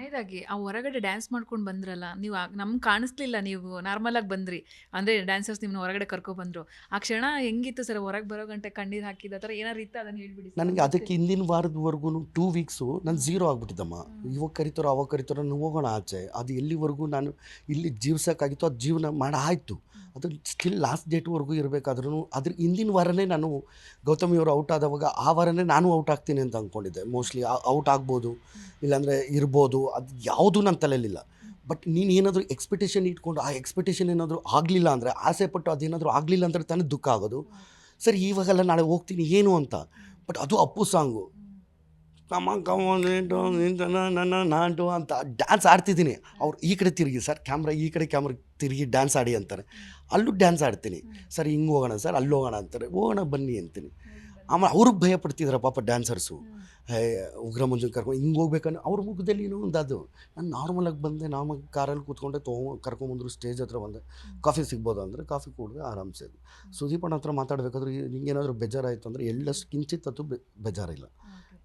ಕೊನೆಯದಾಗಿ ಆ ಹೊರಗಡೆ ಡ್ಯಾನ್ಸ್ ಮಾಡ್ಕೊಂಡು ಬಂದ್ರಲ್ಲ ನೀವು ನಮ್ಗೆ ಕಾಣಿಸ್ಲಿಲ್ಲ ನೀವು ನಾರ್ಮಲ್ ಆಗಿ ಬಂದ್ರಿ. ಅಂದ್ರೆ ಡ್ಯಾನ್ಸರ್ಸ್ ನಿಮ್ಮನ್ನ ಹೊರಗಡೆ ಕರ್ಕೊ ಬಂದ್ರು. ಆ ಕ್ಷಣ ಹೆಂಗಿತ್ತು ಸರ್ ಹೊರಗೆ ಬರೋ ಗಂಟೆ ಕಣ್ಣೀರು ಹಾಕಿದ ಆ ಥರ ಏನಾರು ಇತ್ತು? ಅದನ್ನ ಹೇಳ್ಬಿಡಿ. ನನಗೆ ಅದಕ್ಕೆ ಹಿಂದಿನ ವಾರದವರೆಗೂ ಟೂ ವೀಕ್ಸು ನಾನು ಝೀರೋ ಆಗ್ಬಿಟ್ಟಿದ್ದಮ್ಮ. ಇವಾಗ ಕರಿತಾರೋ ಅವಾಗ ಕರಿತಾರೋ ನಾನು ಹೋಗೋಣ ಆಚೆ. ಅದು ಎಲ್ಲಿವರೆಗೂ ನಾನು ಇಲ್ಲಿ ಜೀವಿಸೋಕ್ಕಾಗಿತ್ತು ಅದು ಜೀವನ ಮಾಡ ಆಯಿತು ಅದು ಸ್ಟಿಲ್ ಲಾಸ್ಟ್ ಡೇಟ್ವರೆಗೂ ಇರಬೇಕಾದ್ರೂ ಅದ್ರ ಹಿಂದಿನ ವಾರನೇ ನಾನು ಗೌತಮಿ ಅವರು ಔಟ್ ಆದವಾಗ ಆ ವಾರನೇ ನಾನು ಔಟ್ ಆಗ್ತೀನಿ ಅಂತ ಅಂದ್ಕೊಂಡಿದ್ದೆ ಮೋಸ್ಟ್ಲಿ ಔಟ್ ಆಗ್ಬೋದು. ಇಲ್ಲಾಂದರೆ ಇರ್ಬೋದು. ಅದು ಯಾವುದೂ ನನ್ನ ತಲೆಯಲ್ಲಿಲ್ಲ. ಬಟ್ ನೀನು ಏನಾದರೂ ಎಕ್ಸ್ಪೆಕ್ಟೇಷನ್ ಇಟ್ಕೊಂಡು ಆ ಎಕ್ಸ್ಪೆಕ್ಟೇಷನ್ ಏನಾದರೂ ಆಗಲಿಲ್ಲ ಅಂದರೆ ಆಸೆ ಪಟ್ಟು ಅದೇನಾದರೂ ಆಗಲಿಲ್ಲ ಅಂದರೆ ತಾನೇ ದುಃಖ ಆಗೋದು. ಸರಿ, ಇವಾಗೆಲ್ಲ ನಾಳೆ ಹೋಗ್ತೀನಿ, ಏನು ಅಂತ. ಬಟ್ ಅದು ಅಪ್ಪು ಸಾಂಗು ಕಮ ಕಮ ನನ್ನ ನಾಟು ಅಂತ ಡ್ಯಾನ್ಸ್ ಆಡ್ತಿದ್ದೀನಿ. ಅವ್ರು ಈ ಕಡೆ ತಿರುಗಿ, ಸರ್, ಕ್ಯಾಮ್ರಾ, ಈ ಕಡೆ ಕ್ಯಾಮ್ರಾ ತಿರುಗಿ ಡ್ಯಾನ್ಸ್ ಆಡಿ ಅಂತಾರೆ. ಅಲ್ಲೂ ಡ್ಯಾನ್ಸ್ ಆಡ್ತೀನಿ. ಸರ್, ಹಿಂಗೆ ಹೋಗೋಣ, ಸರ್ ಅಲ್ಲಿ ಹೋಗೋಣ ಅಂತಾರೆ. ಹೋಗೋಣ, ಬನ್ನಿ ಅಂತೀನಿ. ಆಮೇಲೆ ಅವ್ರಿಗೆ ಭಯ ಪಡ್ತಿದ್ರು ಪಾಪ ಡ್ಯಾನ್ಸರ್ಸು ಉಗ್ರ ಮಂಜುನ್ ಕರ್ಕೊಂಡು ಹಿಂಗೆ ಹೋಗ್ಬೇಕಂದ್ರೆ ಅವ್ರ ಮುಖದಲ್ಲಿ ಏನೋ ಒಂದು ಅದು. ನಾನು ನಾರ್ಮಲಾಗಿ ಬಂದೆ, ನಾವು ಕಾರಲ್ಲಿ ಕೂತ್ಕೊಂಡೆ ತೊಗೊಂಡು ಕರ್ಕೊಂಬಂದ್ರು ಸ್ಟೇಜ್ ಹತ್ರ ಬಂದೆ. ಕಾಫಿ ಸಿಗ್ಬೋದು ಅಂದರೆ ಕಾಫಿ ಕುಡಿದ್ರೆ ಆರಾಮ್ಸೆ ಸುದೀಪಣ್ಣ ಹತ್ರ ಮಾತಾಡಬೇಕಾದ್ರೆ ನಿಂಗೇನಾದರೂ ಬೇಜಾರಾಯಿತು ಅಂದರೆ ಎಲ್ಲಷ್ಟು ಕಿಂಚಿತ್ ಅದು ಬೇಜಾರಿಲ್ಲ.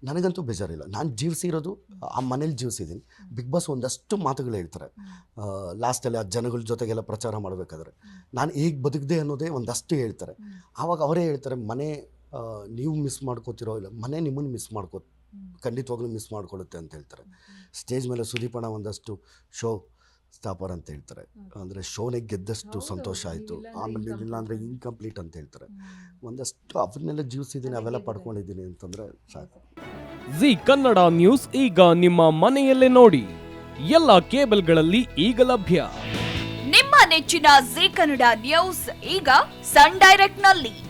ನನಗಂತೂ ಬೇಜಾರಿಲ್ಲ. ನಾನು ಜೀವಿಸಿರೋದು, ಆ ಮನೇಲಿ ಜೀವಿಸಿದ್ದೀನಿ ಬಿಗ್ ಬಾಸ್ ಒಂದಷ್ಟು ಮಾತುಗಳು ಹೇಳ್ತಾರೆ. ಲಾಸ್ಟಲ್ಲಿ ಆ ಜನಗಳ ಜೊತೆಗೆಲ್ಲ ಪ್ರಚಾರ ಮಾಡಬೇಕಾದ್ರೆ. ನಾನು ಈಗ ಬದುಕಿದೆ ಅನ್ನೋದೇ ಒಂದಷ್ಟು ಹೇಳ್ತಾರೆ. ಆವಾಗ ಅವರೇ ಹೇಳ್ತಾರೆ, ಮನೆ ನೀವು ಮಿಸ್ ಮಾಡ್ಕೋತಿರೋ ಇಲ್ಲ ಮನೆ ನಿಮ್ಮನ್ನು ಮಿಸ್ ಮಾಡ್ಕೋ ಖಂಡಿತವಾಗ್ಲೂ ಮಿಸ್ ಮಾಡ್ಕೊಳ್ಳುತ್ತೆ ಅಂತ ಹೇಳ್ತಾರೆ. ಸ್ಟೇಜ್ ಮೇಲೆ ಸುದೀಪಣ್ಣ ಒಂದಷ್ಟು ಶೋ ಸ್ಥಾಪರ್ ಅಂತ ಹೇಳ್ತಾರೆ. ಅಂದರೆ ಶೋನೇ ಗೆದ್ದಷ್ಟು ಸಂತೋಷ ಆಯಿತು. ಆಮೇಲೆ incomplete. ಇಲ್ಲ ಅಂದರೆ ಇನ್ಕಂಪ್ಲೀಟ್ ಅಂತ ಹೇಳ್ತಾರೆ. ಒಂದಷ್ಟು ಅವನ್ನೆಲ್ಲ ಜೀವಿಸಿದ್ದೀನಿ ಅವೆಲ್ಲ ಪಡ್ಕೊಂಡಿದ್ದೀನಿ ಅಂತಂದರೆ ಸಾಕು. ಜಿ ಕನ್ನಡ ನ್ಯೂಸ್ ಈಗ ನಿಮ್ಮ ಮನೆಯಲ್ಲೇ ನೋಡಿ. ಎಲ್ಲ ಕೇಬಲ್ಗಳಲ್ಲಿ ಈಗ ಲಭ್ಯ. ನಿಮ್ಮ ನೆಚ್ಚಿನ ಜಿ ಕನ್ನಡ ನ್ಯೂಸ್ ಈಗ Sun ಡೈರೆಕ್ಟ್ನಲ್ಲಿ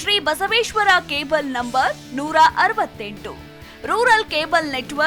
Shri Basaveshwara cable number ನೂರ ಅರವತ್ತೆಂಟು. Rural cable network